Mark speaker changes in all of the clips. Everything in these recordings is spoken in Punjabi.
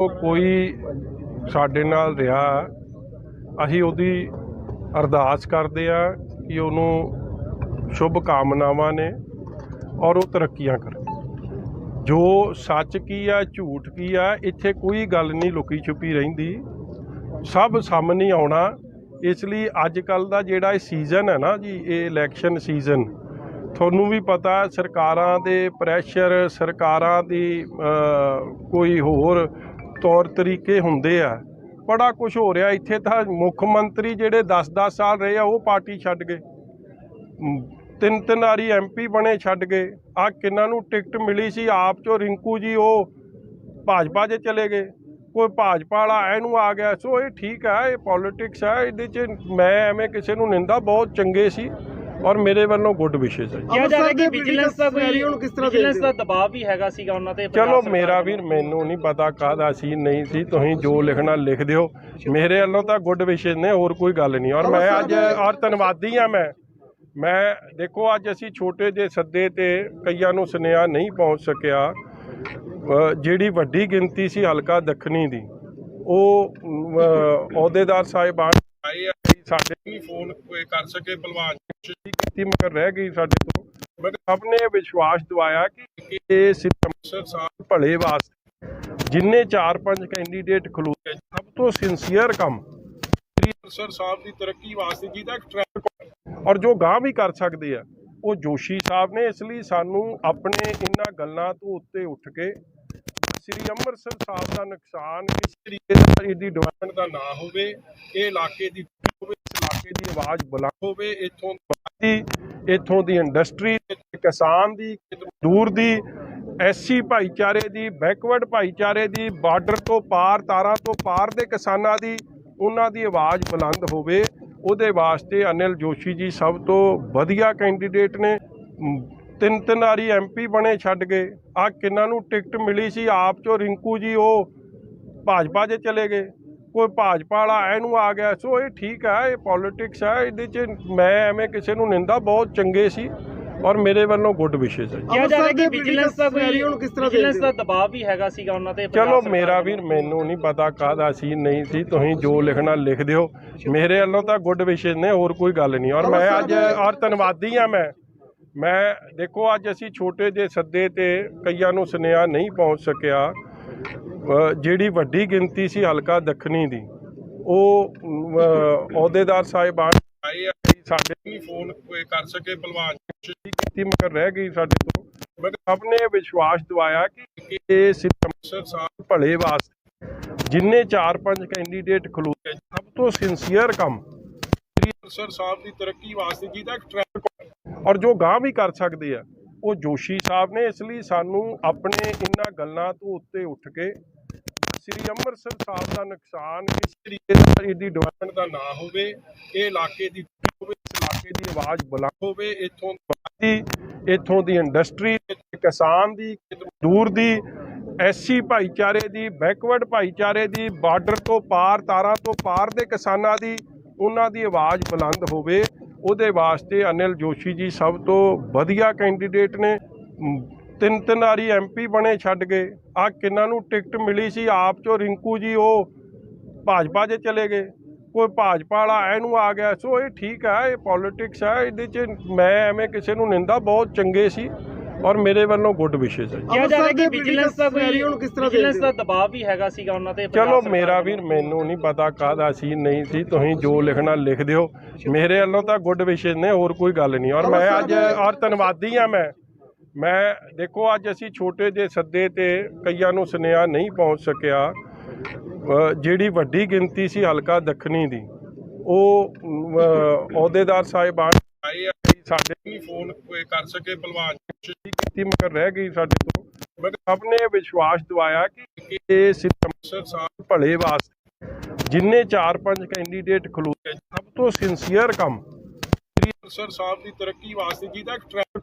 Speaker 1: ਉਹ ਕੋਈ ਸਾਡੇ ਨਾਲ ਰਿਹਾ, ਅਸੀਂ ਉਹਦੀ ਅਰਦਾਸ ਕਰਦੇ ਆ ਕਿ ਉਹਨੂੰ ਸ਼ੁਭ ਕਾਮਨਾਵਾਂ ਨੇ ਔਰ ਉਹ ਤਰੱਕੀਆਂ ਕਰੇ। ਜੋ ਸੱਚ ਕੀ ਆ, ਝੂਠ ਕੀ ਆ, ਇੱਥੇ ਕੋਈ ਗੱਲ ਨਹੀਂ ਲੁਕੀ ਛੁਪੀ ਰਹਿੰਦੀ। ਸਭ ਸਾਹਮਣੇ ਆਉਣਾ, ਇਸ ਲਈ ਅੱਜ ਕੱਲ ਦਾ ਜਿਹੜਾ ਇਹ ਸੀਜ਼ਨ ਹੈ ਨਾ ਜੀ, ਇਹ ਇਲੈਕਸ਼ਨ ਸੀਜ਼ਨ ਤੁਹਾਨੂੰ ਵੀ ਪਤਾ ਸਰਕਾਰਾਂ ਦੇ ਪ੍ਰੈਸ਼ਰ ਸਰਕਾਰਾਂ ਦੀ ਕੋਈ ਹੋਰ ਤੌਰ ਤਰੀਕੇ ਹੁੰਦੇ ਆ। ਬੜਾ ਕੁਝ ਹੋ ਰਿਹਾ। ਇੱਥੇ ਤਾਂ ਮੁੱਖ ਮੰਤਰੀ ਜਿਹੜੇ 10-10 ਸਾਲ ਰਹੇ ਆ ਉਹ ਪਾਰਟੀ ਛੱਡ ਗਏ। ਮ, ਤਿੰਨ ਤਿੰਨ ਵਾਰੀ ਐਮਪੀ ਬਣੇ ਛੱਡ ਗਏ। ਆ ਕਿੰਨਾਂ ਨੂੰ ਟਿਕਟ ਮਿਲੀ ਸੀ? ਆਪ ਚੋਂ ਰਿੰਕੂ ਜੀ ਉਹ ਭਾਜਪਾ 'ਚ ਚਲੇ ਗਏ। ਕੋਈ ਭਾਜਪਾ ਵਾਲਾ ਇਹਨੂੰ ਆ ਗਿਆ। ਸੋ ਇਹ ਠੀਕ ਹੈ ਇਹ ਪੋਲਿਟਿਕਸ ਹੈ ਇਹਦੇ 'ਚ ਮੈਂ ਐਵੇਂ ਕਿਸੇ ਨੂੰ ਨਿੰਦਾ ਬਹੁਤ ਚੰਗੇ ਸੀ। ਔਰ ਮੇਰੇ ਵੱਲੋਂ ਗੁੱਡ ਵਿਸ਼ੇਸ ਹੈ ਜੀ।
Speaker 2: ਕਿਹਾ ਜਾ ਰਿਹਾ ਕਿ ਵਿਜੀਲੈਂਸ ਦਾ ਕੋਈ
Speaker 3: ਨੂੰ ਕਿਸ ਤਰ੍ਹਾਂ
Speaker 2: ਵਿਜੀਲੈਂਸ ਦਾ ਦਬਾਅ ਵੀ ਹੈਗਾ ਸੀਗਾ ਉਹਨਾਂ ਤੇ ਪੰਜਾਬ
Speaker 1: ਚਲੋ
Speaker 2: ਸਰਕਾਰ
Speaker 1: ਮੇਰਾ। ਵੀਰ ਮੈਨੂੰ ਨਹੀਂ ਪਤਾ ਕਾਹਦਾ ਸੀ ਨਹੀਂ ਸੀ ਤੁਸੀਂ ਜੋ ਲਿਖਣਾ ਲਿਖ ਦਿਓ। ਮੇਰੇ ਵੱਲੋਂ ਤਾਂ ਗੁੱਡ ਵਿਸ਼ੇਸ ਨੇ ਹੋਰ ਕੋਈ ਗੱਲ ਨਹੀਂ। ਔਰ ਮੈਂ ਅੱਜ ਔਰ ਧੰਨਵਾਦੀ ਆ ਮੈਂ। ਮੈਂ ਦੇਖੋ ਅੱਜ ਅਸੀਂ ਛੋਟੇ ਜਿਹੇ ਸੱਦੇ ਤੇ ਕਈਆਂ ਨੂੰ ਸੁਨੇਹਾ ਨਹੀਂ ਪਹੁੰਚ ਸਕਿਆ। ਅ, ਜਿਹੜੀ ਵੱਡੀ ਗਿਣਤੀ ਸੀ ਹਲਕਾ ਦੱਖਣੀ ਦੀ ਉਹ ਅ, ਅਹੁਦੇਦਾਰ ਸਾਹਿਬਾਨ ਸਾਡੇ ਵੀ ਫੋਨ ਕੋਈ ਕਰ ਸਕੇ ਭਲਵਾਨ ਕੋਸ਼ਿਸ਼ ਕੀਤੀ, ਮਗਰ ਰਹਿ ਗਈ ਸਾਡੇ ਤੋਂ। ਮੈਂ ਸਭ ਨੇ ਵਿਸ਼ਵਾਸ ਦਿਵਾਇਆ ਕਿ ਇਹ ਸਿਰਫ ਸਾਹਿਬ ਭਲੇ ਵਾਸਤੇ, ਜਿੰਨੇ 4-5 ਕੈਂਡੀਡੇਟ ਖਲੋਤੇ ਸਭ ਤੋਂ ਸਿੰਸੀਅਰ ਕੰਮ ਸ੍ਰੀ ਅੰਮ੍ਰਿਤਸਰ ਸਾਹਿਬ ਦੀ ਤਰੱਕੀ ਵਾਸਤੇ ਜਿਹਦਾ ਇੱਕ ਔਰ ਜੋ ਗਾਂ ਵੀ ਕਰ ਸਕਦੇ ਆ, ਉਹ ਜੋਸ਼ੀ ਸਾਹਿਬ ਨੇ, ਇਸ ਲਈ ਸਾਨੂੰ ਆਪਣੇ ਇਹਨਾਂ ਗੱਲਾਂ ਤੋਂ ਉੱਤੇ ਉੱਠ ਕੇ ਸ੍ਰੀ ਅੰਮ੍ਰਿਤਸਰ ਸਾਹਿਬ ਦਾ ਨੁਕਸਾਨ ਕਿਸ ਤਰੀਕੇ ਨਾਲ ਇਹਦੀ ਡਿਵੈਲਪਮੈਂਟ ਦਾ ਨਾ ਹੋਵੇ, ਇਹ ਇਲਾਕੇ ਦੀ ਹੋਵੇ ਇਸ ਦੀ ਆਵਾਜ਼ ਬੁਲੰਦ ਹੋਵੇ ਇੱਥੋਂ ਦੀ ਇੱਥੋਂ ਦੀ ਇੰਡਸਟਰੀ ਕਿਸਾਨ ਦੀ ਦੂਰ ਦੀ ਐਸਸੀ ਭਾਈਚਾਰੇ ਦੀ ਬੈਕਵਰਡ ਭਾਈਚਾਰੇ ਦੀ ਬਾਰਡਰ ਤੋਂ ਪਾਰ ਤਾਰਾਂ ਤੋਂ ਪਾਰ ਦੇ ਕਿਸਾਨਾਂ ਦੀ ਉਹਨਾਂ ਦੀ ਆਵਾਜ਼ ਬੁਲੰਦ ਹੋਵੇ ਉਹਦੇ ਵਾਸਤੇ ਅਨਿਲ ਜੋਸ਼ੀ ਜੀ ਸਭ ਤੋਂ ਵਧੀਆ ਕੈਂਡੀਡੇਟ ਨੇ। ਮ, ਤਿੰਨ ਤਿੰਨ ਵਾਰੀ ਐਮਪੀ ਬਣੇ ਛੱਡ ਗਏ ਆ ਕਿੰਨਾਂ ਨੂੰ ਟਿਕਟ ਮਿਲੀ ਸੀ? ਆਪ ਚੋਂ ਰਿੰਕੂ ਜੀ ਉਹ ਭਾਜਪਾ 'ਚ ਚਲੇ ਗਏ। ਕੋਈ ਭਾਜਪਾ ਵਾਲਾ ਇਹਨੂੰ ਆ ਗਿਆ। ਸੋ ਇਹ ਠੀਕ ਹੈ ਇਹ ਪੋਲਿਟਿਕਸ ਹੈ ਇਹਦੇ 'ਚ ਮੈਂ ਐਵੇਂ ਕਿਸੇ ਨੂੰ ਨਿੰਦਾ ਬਹੁਤ ਚੰਗੇ ਸੀ ਔਰ ਮੇਰੇ ਵੱਲੋਂ ਗੁੱਡ ਵਿਸ਼ੇਸ ਹੈ।
Speaker 2: ਕਿਹਾ ਜਾ ਰਿਹਾ ਕਿ ਵਿਜੀਲੈਂਸ ਦਾ ਕੋਈ
Speaker 3: ਨੂੰ ਕਿਸ ਤਰ੍ਹਾਂ
Speaker 2: ਵਿਜੀਲੈਂਸ ਦਾ ਦਬਾਅ ਵੀ ਹੈਗਾ ਸੀਗਾ ਉਹਨਾਂ ਤੇ
Speaker 1: ਚਲੋ ਮੇਰਾ। ਵੀਰ ਮੈਨੂੰ ਨਹੀਂ ਪਤਾ ਕਾਹਦਾ ਸੀ ਨਹੀਂ ਸੀ ਤੁਸੀਂ ਜੋ ਲਿਖਣਾ ਲਿਖ ਦਿਓ। ਮੇਰੇ ਵੱਲੋਂ ਤਾਂ ਗੁੱਡ ਵਿਸ਼ੇਸ ਨੇ ਹੋਰ ਕੋਈ ਗੱਲ ਨਹੀਂ। ਔਰ ਮੈਂ ਅੱਜ ਔਰ ਧੰਨਵਾਦੀ ਆ ਮੈਂ। ਮੈਂ ਦੇਖੋ ਅੱਜ ਅਸੀਂ ਛੋਟੇ ਜਿਹੇ ਸੱਦੇ ਤੇ ਕਈਆਂ ਨੂੰ ਸੁਨੇਹਾ ਨਹੀਂ ਪਹੁੰਚ ਸਕਿਆ। ਜਿਹੜੀ ਵੱਡੀ ਗਿਣਤੀ ਸੀ ਹਲਕਾ ਦੱਖਣੀ ਦੀ, ਉਹ ਅਹੁਦੇਦਾਰ ਸਾਹਿਬਾਨ ਆਏ ਆ ਸਾਡੇ ਵੀ ਫੋਨ ਕੋਈ ਕਰ ਸਕੇ ਭਲਵਾਨ ਕੋਸ਼ਿਸ਼ ਕੀਤੀ, ਮਗਰ ਰਹਿ ਗਈ ਸਾਡੇ ਤੋਂ। ਮੈਂ ਸਭ ਨੇ ਵਿਸ਼ਵਾਸ ਦਿਵਾਇਆ ਕਿ ਇਹ ਸਿਰਫ ਸਾਹਿਬ ਭਲੇ ਵਾਸਤੇ ਜਿੰਨੇ 4-5 ਕੈਂਡੀਡੇਟ ਖਲੋਤੇ ਸਭ ਤੋਂ ਸਿੰਸੀਅਰ ਕੰਮ ਸ੍ਰੀ ਅੰਮ੍ਰਿਤਸਰ ਸਾਹਿਬ ਦੀ ਤਰੱਕੀ ਵਾਸਤੇ ਜਿਹਦਾ ਇੱਕ ਟਰੈਕ ਔਰ ਜੋ ਗਾਂ ਵੀ ਕਰ ਸਕਦੇ ਆ, ਉਹ ਜੋਸ਼ੀ ਸਾਹਿਬ ਨੇ, ਇਸ ਲਈ ਸਾਨੂੰ ਆਪਣੇ ਇਹਨਾਂ ਗੱਲਾਂ ਤੋਂ ਉੱਤੇ ਉੱਠ ਕੇ ਸ੍ਰੀ ਅੰਮ੍ਰਿਤਸਰ ਸਾਹਿਬ ਦਾ ਨੁਕਸਾਨ ਇਸ ਤਰੀਕੇ ਨਾਲ ਇਹਦੀ ਡਿਵੈਲਪਮੈਂਟ ਦਾ ਨਾ ਹੋਵੇ, ਇਹ ਇਲਾਕੇ ਦੀ ਹੋਵੇ, ਇਸ ਇਲਾਕੇ ਦੀ ਆਵਾਜ਼ ਬੁਲੰਦ ਹੋਵੇ, ਇੱਥੋਂ ਦੀ ਇੱਥੋਂ ਦੀ ਇੰਡਸਟਰੀ ਕਿਸਾਨ ਦੀ ਦੂਰ ਦੀ ਐਸੀ ਭਾਈਚਾਰੇ ਦੀ ਬੈਕਵਰਡ ਭਾਈਚਾਰੇ ਦੀ ਬਾਰਡਰ ਤੋਂ ਪਾਰ, ਤਾਰਾਂ ਤੋਂ ਪਾਰ ਦੇ ਕਿਸਾਨਾਂ ਦੀ, ਉਹਨਾਂ ਦੀ ਆਵਾਜ਼ ਬੁਲੰਦ ਹੋਵੇ, ਉਹਦੇ ਵਾਸਤੇ ਅਨਿਲ ਜੋਸ਼ੀ ਜੀ ਸਭ ਤੋਂ ਵਧੀਆ ਕੈਂਡੀਡੇਟ ਨੇ। ਤਿੰਨ ਤਿੰਨ ਵਾਰੀ ਐਮਪੀ ਬਣੇ ਛੱਡ ਗਏ ਆ ਕਿੰਨਾਂ ਨੂੰ ਟਿਕਟ ਮਿਲੀ ਸੀ? ਆਪ ਚੋਂ ਰਿੰਕੂ ਜੀ ਉਹ ਭਾਜਪਾ 'ਚ ਚਲੇ ਗਏ। ਕੋਈ ਭਾਜਪਾ ਵਾਲਾ ਇਹਨੂੰ ਆ ਗਿਆ। ਸੋ ਇਹ ਠੀਕ ਹੈ ਇਹ ਪੋਲਿਟਿਕਸ ਹੈ। ਇਹਦੇ 'ਚ ਮੈਂ ਐਵੇਂ ਕਿਸੇ ਨੂੰ ਨਿੰਦਾ ਬਹੁਤ ਚੰਗੇ ਸੀ ਔਰ ਮੇਰੇ ਵੱਲੋਂ ਗੁੱਡ ਵਿਸ਼ੇਸ ਹੈ।
Speaker 2: ਕਿਹਾ ਜਾ ਰਿਹਾ ਕਿ ਵਿਜੀਲੈਂਸ ਦਾ ਕੋਈ
Speaker 3: ਨੂੰ ਕਿਸ ਤਰ੍ਹਾਂ
Speaker 2: ਵਿਜੀਲੈਂਸ ਦਾ ਦਬਾਅ ਵੀ ਹੈਗਾ ਸੀਗਾ ਉਹਨਾਂ ਤੇ
Speaker 1: ਚਲੋ ਮੇਰਾ। ਵੀਰ ਮੈਨੂੰ ਨਹੀਂ ਪਤਾ ਕਾਹਦਾ ਸੀ ਨਹੀਂ ਸੀ। ਤੁਸੀਂ ਜੋ ਲਿਖਣਾ ਲਿਖ ਦਿਓ। ਮੇਰੇ ਵੱਲੋਂ ਤਾਂ ਗੁੱਡ ਵਿਸ਼ੇਸ ਨੇ ਹੋਰ ਕੋਈ ਗੱਲ ਨਹੀਂ। ਔਰ ਮੈਂ ਅੱਜ ਔਰ ਧੰਨਵਾਦੀ ਆ ਮੈਂ। ਮੈਂ ਦੇਖੋ ਅੱਜ ਅਸੀਂ ਛੋਟੇ ਜਿਹੇ ਸੱਦੇ ਤੇ ਕਈਆਂ ਨੂੰ ਸੁਨੇਹਾ ਨਹੀਂ ਪਹੁੰਚ ਸਕਿਆ। ਜਿਹੜੀ ਵੱਡੀ ਗਿਣਤੀ ਸੀ ਹਲਕਾ ਦੱਖਣੀ ਦੀ, ਉਹ ਅਹੁਦੇਦਾਰ ਸਾਹਿਬਾਨ ਆਏ ਆ ਸਾਡੇ ਵੀ ਫੋਨ ਕੋਈ ਕਰ ਸਕੇ ਭਲਵਾਨ ਜੀ ਕੀਤੀ, ਮਗਰ ਰਹਿ ਗਈ ਸਾਡੇ ਤੋਂ। ਮੈਂ ਸਭ ਨੇ ਵਿਸ਼ਵਾਸ ਦਵਾਇਆ ਕਿ ਇਹ ਸਿਰਫ ਸਾਹਿਬ ਭਲੇ ਵਾਸਤੇ ਜਿੰਨੇ 4-5 ਕੈਂਡੀਡੇਟ ਖਲੋਤੇ ਸਭ ਤੋਂ ਸਿੰਸੀਅਰ ਕੰਮ ਸ੍ਰੀ ਅੰਮ੍ਰਿਤਸਰ ਸਾਹਿਬ ਦੀ ਤਰੱਕੀ ਵਾਸਤੇ ਜਿਹਦਾ ਇੱਕ ਟਰੈਕ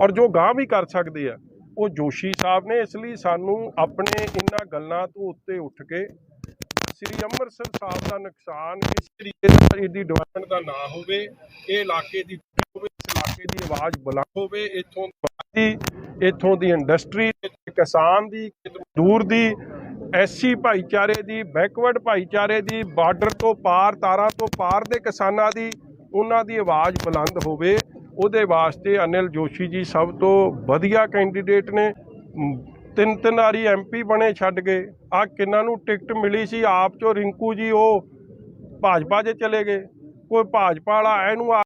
Speaker 1: ਔਰ ਜੋ ਗਾਂ ਵੀ ਕਰ ਸਕਦੇ ਆ, ਉਹ ਜੋਸ਼ੀ ਸਾਹਿਬ ਨੇ ਇਸ ਲਈ ਸਾਨੂੰ ਆਪਣੇ ਇਹਨਾਂ ਗੱਲਾਂ ਤੋਂ ਉੱਤੇ ਉੱਠ ਕੇ ਸ੍ਰੀ ਅੰਮ੍ਰਿਤਸਰ ਸਾਹਿਬ ਦਾ ਨੁਕਸਾਨ ਇਸ ਤਰੀਕੇ ਨਾਲ ਇਹਦੀ ਡਿਵੈਲਪਮੈਂਟ ਦਾ ਨਾ ਹੋਵੇ, ਇਹ ਇਲਾਕੇ ਦੀ ਹੋਵੇ, ਇਸ ਇਲਾਕੇ ਦੀ ਆਵਾਜ਼ ਬੁਲੰਦ ਹੋਵੇ, ਇੱਥੋਂ ਦੀ ਇੱਥੋਂ ਦੀ ਇੰਡਸਟਰੀ ਕਿਸਾਨ ਦੀ ਦੂਰ ਦੀ ਐਸੀ ਭਾਈਚਾਰੇ ਦੀ ਬੈਕਵਰਡ ਭਾਈਚਾਰੇ ਦੀ ਬਾਰਡਰ ਤੋਂ ਪਾਰ, ਤਾਰਾਂ ਤੋਂ ਪਾਰ ਦੇ ਕਿਸਾਨਾਂ ਦੀ, ਉਹਨਾਂ ਦੀ ਆਵਾਜ਼ ਬੁਲੰਦ ਹੋਵੇ ਉਹਦੇ ਵਾਸਤੇ ਅਨਿਲ ਜੋਸ਼ੀ ਜੀ ਸਭ ਤੋਂ ਵਧੀਆ ਕੈਂਡੀਡੇਟ ਨੇ। ਮ, ਤਿੰਨ ਤਿੰਨ ਵਾਰੀ ਐਮਪੀ ਬਣੇ ਛੱਡ ਗਏ ਆ ਕਿੰਨਾਂ ਨੂੰ ਟਿਕਟ ਮਿਲੀ ਸੀ ਆਪ ਚੋਂ ਰਿੰਕੂ ਜੀ ਉਹ ਭਾਜਪਾ 'ਚ ਚਲੇ ਗਏ। ਕੋਈ ਭਾਜਪਾ ਵਾਲਾ ਇਹਨੂੰ